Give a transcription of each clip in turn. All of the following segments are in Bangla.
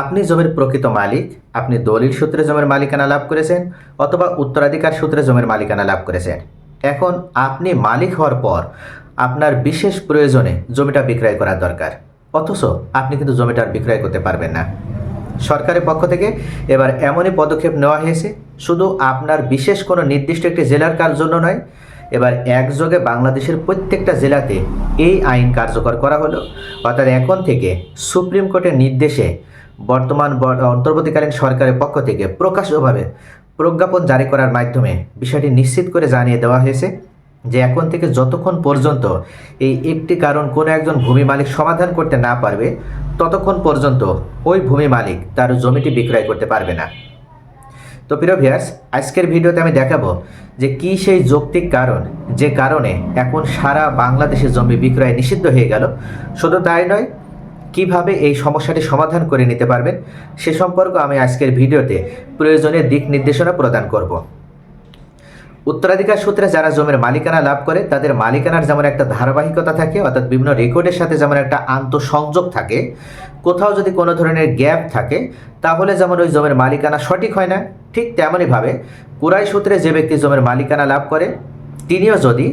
আপনি জমির প্রকৃত মালিক, আপনি দলিল সূত্রে জমির মালিকানা লাভ করেছেন অথবা উত্তরাধিকার সূত্রে জমির মালিকানা লাভ করেছেন। এখন আপনি মালিক হওয়ার পর আপনার বিশেষ প্রয়োজনে জমিটা বিক্রয় করার দরকার। অথচ আপনি কিন্তু জমিটা বিক্রয় করতে পারবেন না। সরকারের পক্ষ থেকে এবার এমনই পদক্ষেপ নেওয়া হয়েছে, শুধু আপনার বিশেষ কোনো নির্দিষ্ট একটি জেলার কার জন্য নয়, এবার একযোগে বাংলাদেশের প্রত্যেকটা জেলাতে এই আইন কার্যকর করা হলো। অর্থাৎ এখন থেকে সুপ্রিম কোর্টের নির্দেশে বর্তমান অন্তর্বর্তীকালীন সরকারের পক্ষ থেকে প্রকাশ্যভাবে প্রজ্ঞাপন জারি করার মাধ্যমে বিষয়টি নিশ্চিত করে জানিয়ে দেওয়া হয়েছে যে এখন থেকে যতক্ষণ পর্যন্ত এই একটি কারণ কোনো একজন ভূমি মালিক সমাধান করতে না পারবে, ততক্ষণ পর্যন্ত ওই ভূমি মালিক তার জমিটি বিক্রয় করতে পারবে না। তো প্রিয় আজকের ভিডিওতে আমি দেখাবো যে কি সেই যৌক্তিক কারণ যে কারণে এখন সারা বাংলাদেশে জমি বিক্রয় নিষিদ্ধ হয়ে গেল। শুধু তাই নয় কীভাবে এই সমস্যাটি সমাধান করে নিতে পারবেন সে সম্পর্কে আমি আজকের ভিডিওতে প্রয়োজনীয় দিক নির্দেশনা প্রদান করব। উত্তরাধিকার সূত্রে যারা জমির মালিকানা লাভ করে, তাদের মালিকানার যেমন একটা ধারাবাহিকতা থাকে, অর্থাৎ বিভিন্ন রেকর্ডের সাথে যেমন একটা আন্তঃসংযোগ থাকে, কোথাও যদি কোনো ধরনের গ্যাপ থাকে, তাহলে যেমন ওই জমির মালিকানা সঠিক হয় না, ঠিক তেমনইভাবে কুরাই সূত্রে যে ব্যক্তি জমির মালিকানা লাভ করে তিনিও যদি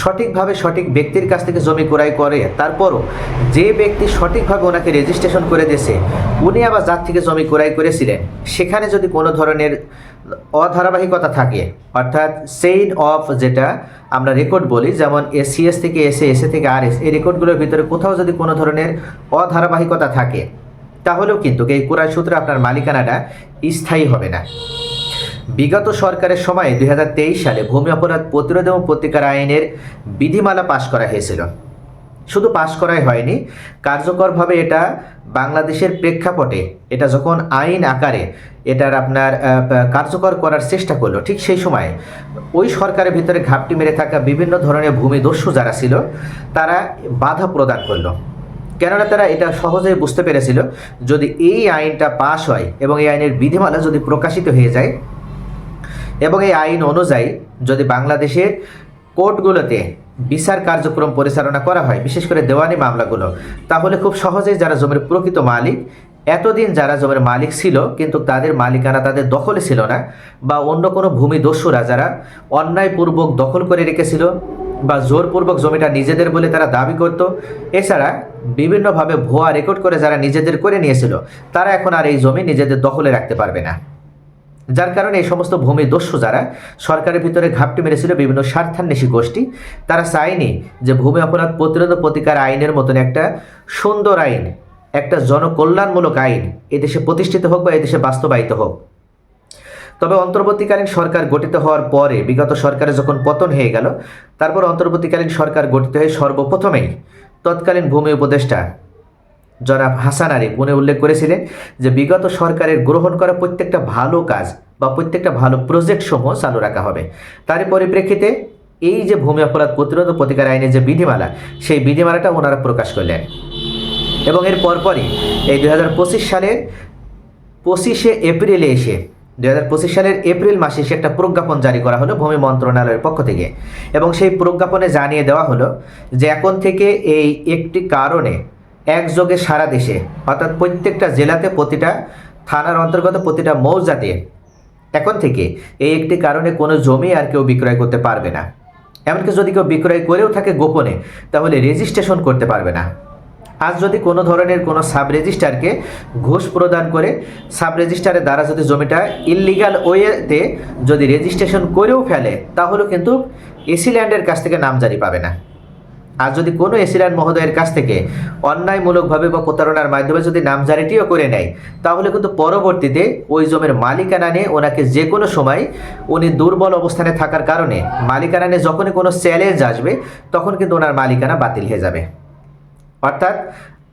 সঠিকভাবে সঠিক ব্যক্তির কাছ থেকে জমি ক্রয় করে, তারপরও যে ব্যক্তি সঠিকভাবে ওনাকে রেজিস্ট্রেশন করে দিয়েছে, উনি আবার যার থেকে জমি ক্রয় করেছিলেন, সেখানে যদি কোনো ধরনের অধারাবাহিকতা থাকে, অর্থাৎ সেইন অফ যেটা আমরা রেকর্ড বলি, যেমন এসিএস থেকে এসে এসে থেকে আর এস এই রেকর্ডগুলোর ভিতরে কোথাও যদি কোনো ধরনের অধারাবাহিকতা থাকে, তাহলেও কিন্তু এই কুরাই সূত্রে আপনার মালিকানাটা স্থায়ী হবে না। বিগত সরকারের সময় দুই সালে ভূমি অপরাধ প্রতিরোধ এবং প্রতিকার আইনের বিধিমালা পাশ করা হয়েছিল। শুধু পাশ করাই হয়নি, কার্যকরভাবে এটা বাংলাদেশের প্রেক্ষাপটে, এটা যখন আইন আকারে এটার আপনার কার্যকর করার চেষ্টা করল, ঠিক সেই সময় ওই সরকারের ভিতরে ঘাপটি মেরে থাকা বিভিন্ন ধরনের ভূমিদস্যু যারা ছিল, তারা বাধা প্রদান করল। কেননা তারা এটা সহজেই বুঝতে পেরেছিল, যদি এই আইনটা পাশ হয় এবং এই আইনের বিধিমালা যদি প্রকাশিত হয়ে যায় এবং এই আইন অনুযায়ী যদি বাংলাদেশের কোর্টগুলোতে বিচার কার্যক্রম পরিচালনা করা হয়, বিশেষ করে দেওয়ানি মামলাগুলো, তাহলে খুব সহজেই যারা জমির প্রকৃত মালিক, এতদিন যারা জমির মালিক ছিল, কিন্তু তাদের মালিকানা তাদের দখলে ছিল না বা অন্য কোনো ভূমিদস্যুরা যারা অন্যায়পূর্বক দখল করে রেখেছিল বা জোরপূর্বক জমিটা নিজেদের বলে তারা দাবি করত, এছাড়া বিভিন্নভাবে ভুয়া রেকর্ড করে যারা নিজেদের করে নিয়েছিল, তারা এখন আর এই জমি নিজেদের দখলে রাখতে পারবে না। যার কারণে এই সমস্ত ভূমি দস্যু যারা, সরকারের ভিতরে ঘাপটি মেরেছিল বিভিন্ন স্বার্থান্বেষী গোষ্ঠী। তারা চায়নি যে ভূমি অপরাধ প্রতিরোধ প্রতিকার আইনের মতন একটা সুন্দর আইন, একটা জনকল্যাণমূলক আইন এদেশে প্রতিষ্ঠিত হোক বা এদেশে বাস্তবায়িত হোক। তবে অন্তর্বর্তীকালীন সরকার গঠিত হওয়ার পরে, বিগত সরকারে যখন পতন হয়ে গেল, তারপর অন্তর্বর্তীকালীন সরকার গঠিত হয়ে সর্বপ্রথমেই তৎকালীন ভূমি উপদেষ্টা জনাব হাসান আরিফ উনি উল্লেখ করেছিলেন যে বিগত সরকারের গ্রহণ করা প্রত্যেকটা ভালো কাজ বা প্রত্যেকটা ভালো প্রজেক্ট সমূহ চালু রাখা হবে। তার পরিপ্রেক্ষিতে এই যে ভূমি অপরাধ প্রতিরোধ ও প্রতিকার আইনের যে বিধিমালা, সেই বিধিমালাটা ওনারা প্রকাশ করলেন। এবং এর পরপরই এই দুই হাজার পঁচিশ সালের পঁচিশে এপ্রিলে এসে দু হাজার পঁচিশ সালের এপ্রিল মাসে এসে একটা প্রজ্ঞাপন জারি করা হলো ভূমি মন্ত্রণালয়ের পক্ষ থেকে। এবং সেই প্রজ্ঞাপনে জানিয়ে দেওয়া হলো যে এখন থেকে এই একটি কারণে একযোগে সারা দেশে, অর্থাৎ প্রত্যেকটা জেলাতে প্রতিটা থানার অন্তর্গত প্রতিটা মৌজাতে। এখন থেকে এই একটি কারণে কোনো জমি আর কেউ বিক্রয় করতে পারবে না। এমনকি যদি কেউ বিক্রয় করেও থাকে গোপনে, তাহলে রেজিস্ট্রেশন করতে পারবে না। আজ যদি কোনো ধরনের কোনো সাব রেজিস্ট্রারকে ঘুষ প্রদান করে সাব রেজিস্ট্রারের দ্বারা যদি জমিটা ইললিগাল ওয়েতে যদি রেজিস্ট্রেশন করেও ফেলে তাহলেও কিন্তু এসিল্যান্ডের কাছ থেকে নামজারি পাবে না। আর যদি কোনো এসিরান মহোদয়ের কাছ থেকে অন্যায়মূলকভাবে বা প্রতারণার মাধ্যমে যদি নামজারিটিও করে নেয়, তাহলে কিন্তু পরবর্তীতে ওই জমির মালিকানা নিয়ে ওনাকে যে কোনো সময় উনি দুর্বল অবস্থানে থাকার কারণে মালিকানা নিয়ে যখনই কোনো চ্যালেঞ্জ আসবে, তখন কিন্তু ওনার মালিকানা বাতিল হয়ে যাবে। অর্থাৎ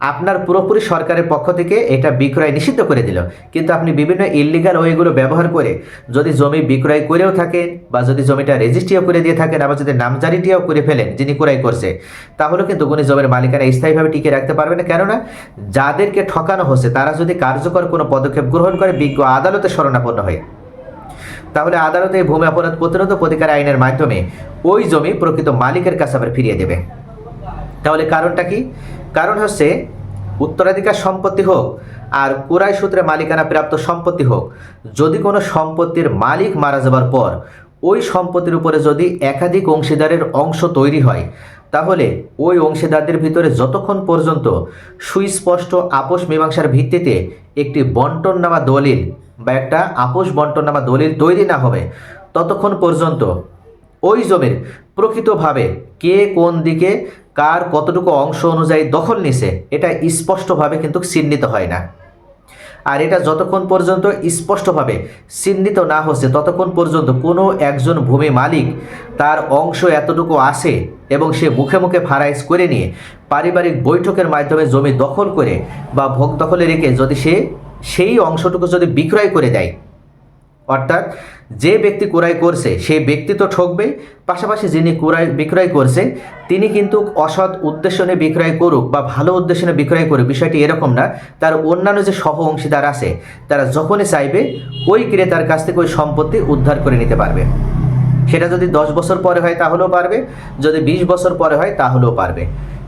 আপনার পুরোপুরি সরকারের পক্ষ থেকে এটা বিক্রয় নিষিদ্ধ করে দিল। কিন্তু আপনি বিভিন্ন ইললিগাল ওয়েগুলো ব্যবহার করে যদি জমি বিক্রয় করেও থাকেন বা যদি জমিটা রেজিস্ট্রিও করে দিয়ে থাকেন আবার যদি নামজারিটিও করে ফেলেন যিনি ক্রয় করছে তাহলে কিন্তু উনি জমির মালিকানা স্থায়ীভাবে টিকে রাখতে পারবে না। কেননা যাদেরকে ঠকানো হচ্ছে, তারা যদি কার্যকর কোনো পদক্ষেপ গ্রহণ করে, বিজ্ঞ আদালতে শরণাপন্ন হয়। তাহলে আদালতে ভূমি অপরাধ প্রতিরোধ প্রতিকার আইনের মাধ্যমে ওই জমি প্রকৃত মালিকের কাছে আবার ফিরিয়ে দেবে। তাহলে কারণটা কি? কারণ হচ্ছে উত্তরাধিকার সম্পত্তি হোক আর কুরাই সূত্রে মালিকানা প্রাপ্ত সম্পত্তি হোক, যদি কোনো সম্পত্তির মালিক মারা যাবার পর ওই সম্পত্তির উপরে যদি একাধিক অংশীদারের অংশ তৈরি হয়, তাহলে ওই অংশীদারদের ভিতরে যতক্ষণ পর্যন্ত সুস্পষ্ট আপোষ মীমাংসার ভিত্তিতে একটি বন্টন নামা দলিল বা একটা আপোষ বন্টন নামা দলিল তৈরি না হবে, ততক্ষণ পর্যন্ত ওই জমির প্রকৃতভাবে কে কোন দিকে কার কতটুকু অংশ অনুযায়ী দখল নিছে, এটা স্পষ্টভাবে কিন্তু চিহ্নিত হয় না। আর এটা যতক্ষণ পর্যন্ত স্পষ্টভাবে চিহ্নিত না হচ্ছে, ততক্ষণ পর্যন্ত কোনো একজন ভূমি মালিক তার অংশ এতটুকু আসে এবং সে মুখে মুখে ফারাইজ করে নিয়ে পারিবারিক বৈঠকের মাধ্যমে জমি দখল করে বা ভোগ দখলে রেখে যদি সে সেই অংশটুকু যদি বিক্রয় করে দেয় অর্থাৎ যে ব্যক্তি ক্রয় করছে সেই ব্যক্তি তো ঠকবে, পাশাপাশি যিনি ক্রয়, বিক্রয় করছে, তিনি কিন্তু অসৎ উদ্দেশ্য নিয়ে বিক্রয় করুক বা ভালো উদ্দেশ্য নিয়ে বিক্রয় করুক, বিষয়টি এরকম না। তার অন্যান্য যে সহ অংশীদার আছে, তারা যখনই চাইবে, ওই ক্রেতার কাছ থেকে ওই সম্পত্তি উদ্ধার করে নিতে পারবে। সেটা যদি দশ বছর পরে হয়, তাহলেও পারবে। যদি বিশ বছর পরে হয়, তাহলেও পারবে।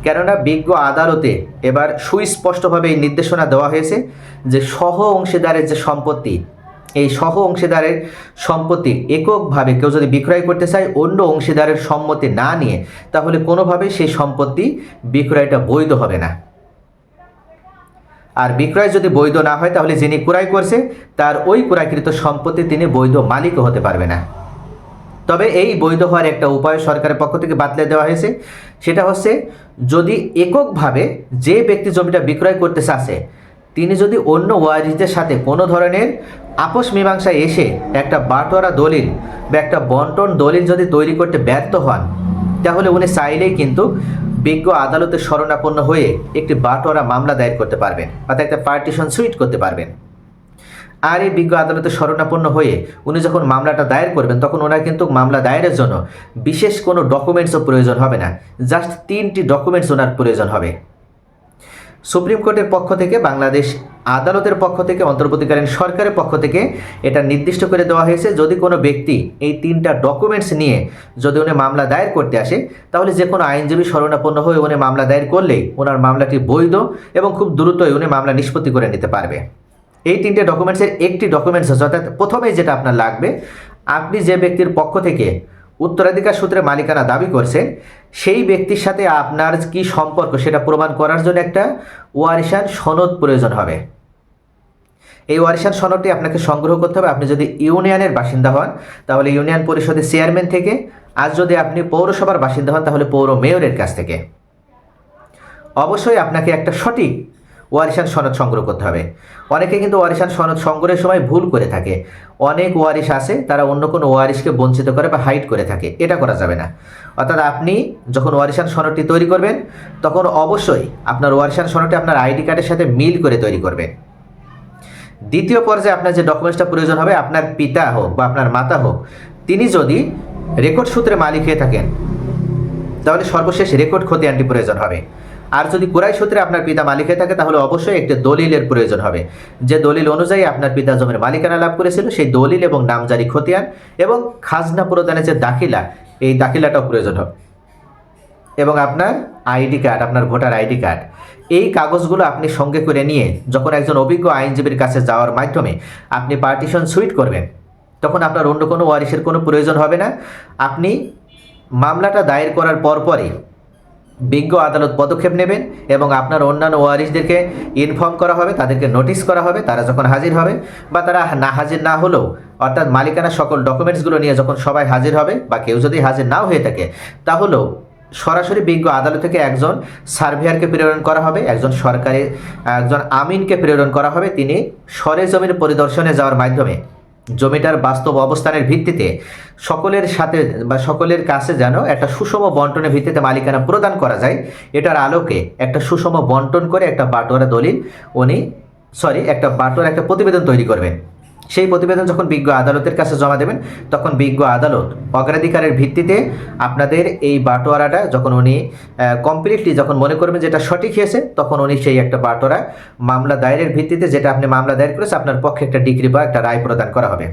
কেননা বিজ্ঞ আদালতে এবার সুস্পষ্টভাবে এই নির্দেশনা দেওয়া হয়েছে যে সহ অংশীদারের যে সম্পত্তি এই সহ অংশীদারের সম্পত্তি এককভাবে কেউ যদি বিক্রয় করতে চায়, অন্য অংশীদারের সম্মতি না নিয়ে, তাহলে কোনোভাবে সেই সম্পত্তি বিক্রয়টা বৈধ হবে না। আর বিক্রয় যদি বৈধ না হয়, তাহলে যিনি ক্রয় করছে, তার ওই ক্রয়কৃত সম্পত্তি তিনি বৈধ মালিকও হতে পারবে না। তবে এই বৈধ হওয়ার একটা উপায় সরকারের পক্ষ থেকে বাতলে দেওয়া হয়েছে। সেটা হচ্ছে, যদি এককভাবে যে ব্যক্তি জমিটা বিক্রয় করতে চাচ্ছে তিনি যদি অন্য ওয়ারিসদের সাথে কোনো ধরনের আপোষ মীমাংসায় এসে একটা বাটোয়ারা দলিল বা একটা বন্টন দলিল যদি তৈরি করতে ব্যর্থ হন, তাহলে উনি চাইলেই কিন্তু বিজ্ঞ আদালতে শরণাপন্ন হয়ে একটি বাটোয়ারা মামলা দায়ের করতে পারবেন, অর্থাৎ একটা পার্টিশন সুইট করতে পারবেন। আর এই বিজ্ঞ আদালতে শরণাপন্ন হয়ে উনি যখন মামলাটা দায়ের করবেন, তখন ওনার কিন্তু মামলা দায়েরের জন্য বিশেষ কোনো ডকুমেন্টসও প্রয়োজন হবে না জাস্ট তিনটি ডকুমেন্টস ওনার প্রয়োজন হবে। সুপ্রিম কোর্টের পক্ষ থেকে, বাংলাদেশ আদালতের পক্ষ থেকে, অন্তর্বর্তীকালীন সরকারের পক্ষ থেকে এটা নির্দিষ্ট করে দেওয়া হয়েছে। যদি কোনো ব্যক্তি এই তিনটা ডকুমেন্টস নিয়ে যদি উনি মামলা দায়ের করতে আসে, তাহলে যে কোনো আইনজীবী শরণাপন্ন হয়ে উনি মামলা দায়ের করলেই ওনার মামলাটি বৈধ এবং খুব দ্রুতই উনি মামলা নিষ্পত্তি করে নিতে পারবে। এই তিনটে ডকুমেন্টসের একটি ডকুমেন্টস অর্থাৎ প্রথমেই যেটা আপনার লাগবে, আপনি যে ব্যক্তির পক্ষ থেকে উত্তরাধিকার সূত্রে মালিকানা দাবি করছেন সেই ব্যক্তির সাথে আপনার কি সম্পর্ক? সেটা প্রমাণ করার জন্য একটা ওয়ারিশান সনদ প্রয়োজন হবে। এই ওয়ারিশান সনদটি আপনাকে সংগ্রহ করতে হবে। আপনি যদি ইউনিয়নের বাসিন্দা হন, তাহলে ইউনিয়ন পরিষদের চেয়ারম্যান থেকে, আর যদি আপনি পৌরসভার বাসিন্দা হন, তাহলে পৌর মেয়রের কাছ থেকে। অবশ্যই আপনাকে একটা সঠিক ওয়ারিশান সনদ সংগ্রহ করতে হবে। অনেকে কিন্তু ওয়ারিশান সনদ সংগ্রহের সময় ভুল করে থাকে। অনেক ওয়ারিশ আছে, তারা অন্য কোনো ওয়ারিশকে বঞ্চিত করে বা হাইড করে থাকে। এটা করা যাবে না। অর্থাৎ আপনি যখন ওয়ারিশান সনদটি তৈরি করবেন, তখন অবশ্যই আপনার ওয়ারিশান সনদটি আপনার আইডি কার্ডের সাথে মিল করে তৈরি করবেন। দ্বিতীয় পর্যায়ে আপনার যে ডকুমেন্টসটা প্রয়োজন হবে, আপনার পিতা হোক বা আপনার মাতা হোক, তিনি যদি রেকর্ড সূত্রে মালিক হয়ে থাকেন, তাহলে সর্বশেষ রেকর্ড খতিয়ানটি প্রয়োজন হবে। আর যদি কুরাই সূত্রে আপনার পিতা মালিক হয়ে থাকে, তাহলে অবশ্যই একটি দলিলের প্রয়োজন হবে। যে দলিল অনুযায়ী আপনার পিতা জমির মালিকানা লাভ করেছিল, সেই দলিল এবং নামজারি খতিয়ান এবং খাজনা প্রদানের যে দাখিলা, এই দাখিলাটাও প্রয়োজন হবে। এবং আপনার আইডি কার্ড, আপনার ভোটার আইডি কার্ড, এই কাগজগুলো আপনি সঙ্গে করে নিয়ে যখন একজন অভিজ্ঞ আইনজীবীর কাছে যাওয়ার মাধ্যমে আপনি পার্টিশন সুইট করবেন, তখন আপনার অন্য কোনো ওয়ারিশের কোনো প্রয়োজন হবে না। আপনি মামলাটা দায়ের করার পরপরই বিজ্ঞ আদালত পদক্ষেপ নেবেন এবং আপনার অন্যান্য ওয়ারিশদেরকে ইনফর্ম করা হবে, তাদেরকে নোটিশ করা হবে, তারা যখন হাজির হবে বা তারা না হাজির না হলেও, অর্থাৎ মালিকানা সকল ডকুমেন্টসগুলো নিয়ে যখন সবাই হাজির হবে বা কেউ যদি হাজির নাও হয়ে থাকে, তাহলেও সরাসরি বিজ্ঞ আদালত থেকে একজন সার্ভেয়ারকে প্রেরণ করা হবে, একজন সরকারি, একজন আমিনকে প্রেরণ করা হবে। তিনি সরে জমির পরিদর্শনে যাওয়ার মাধ্যমে জমিটার বাস্তব অবস্থানের ভিত্তিতে সকলের সাথে বা সকলের কাছে যেন একটা সুষম বন্টনের ভিত্তিতে মালিকানা প্রদান করা যায়। এটার আলোকে একটা সুষম বন্টন করে একটা বাটোয়ারা দলিল উনি সরি একটা বাটোয়ারা, একটা প্রতিবেদন তৈরি করবেন। সেই প্রতিবেদন যখন বিজ্ঞ আদালতের কাছে জমা দেবেন, তখন বিজ্ঞ আদালত অগ্রাধিকারের ভিত্তিতে আপনাদের এই বাটোয়ারাটা যখন উনি কমপ্লিটলি যখন মনে করবেন যেটা সঠিক হয়েছে, তখন উনি সেই একটা বাটোয়ারা মামলা দায়েরের ভিত্তিতে যেটা আপনি মামলা দায়ের করেছে আপনার পক্ষে একটা ডিগ্রি বা একটা রায় প্রদান করা হবে।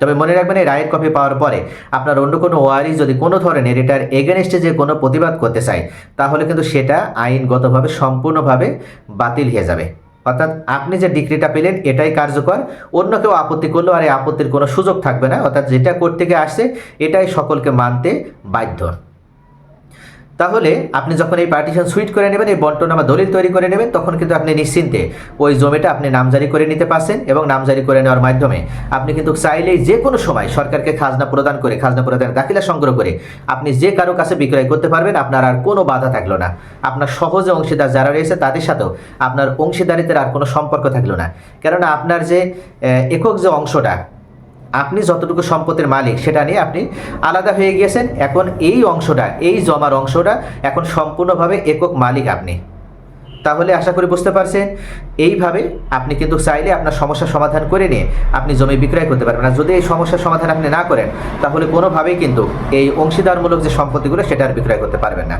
তবে মনে রাখবেন, এই রায়ের কপি পাওয়ার পরে আপনার অন্য কোনো ওয়ারি যদি কোনো ধরনের এটার এগেনস্টে যে কোনো প্রতিবাদ করতে চায়, তাহলে কিন্তু সেটা আইনগতভাবে সম্পূর্ণভাবে বাতিল হয়ে যাবে। অর্থাৎ আপনি যে ডিগ্রিটা পেলেন, এটাই কার্যকর। অন্য কেউ আপত্তি করলেও আর এই আপত্তির কোনো সুযোগ থাকবে না। অর্থাৎ যেটা করতে গিয়ে আসছে, এটাই সকলকে মানতে বাধ্য। তাহলে আপনি যখন এই পার্টিশন সুইট করে নেবেন, এই বন্টনামা দলিল তৈরি করে নেবেন, তখন কিন্তু আপনি নিশ্চিন্তে ওই জমিটা আপনি নামজারি করে নিতে পারছেন এবং নামজারি করে নেওয়ার মাধ্যমে আপনি কিন্তু চাইলেই যে কোনো সময় সরকারকে খাজনা প্রদান করে, খাজনা প্রদানের দাখিলা সংগ্রহ করে আপনি যে কারও কাছে বিক্রয় করতে পারবেন, আপনার আর কোনো বাধা থাকল না। আপনার সহজে অংশীদার যারা রয়েছে, তাদের সাথেও আপনার অংশীদারিত্বের আর কোনো সম্পর্ক থাকল না। কেননা আপনার যে একক যে অংশটা আপনি যতটুকু সম্পত্তির মালিক, সেটা নিয়ে আপনি আলাদা হয়ে গিয়েছেন। এখন এই অংশটা, এই জমার অংশটা এখন সম্পূর্ণভাবে একক মালিক আপনি। তাহলে আশা করি বুঝতে পারছেন, এইভাবে আপনি কিন্তু চাইলে আপনার সমস্যার সমাধান করে নিয়ে আপনি জমি বিক্রয় করতে পারবেন। আর যদি এই সমস্যার সমাধান আপনি না করেন, তাহলে কোনোভাবেই কিন্তু এই অংশীদারমূলক যে সম্পত্তিগুলো, সেটা আর বিক্রয় করতে পারবেন না।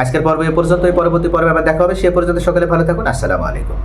আজকের পর্ব এ পর্যন্ত পরবর্তী পর্বে আবার দেখা হবে। সে পর্যন্ত সকলে ভালো থাকুন। আসসালামু আলাইকুম।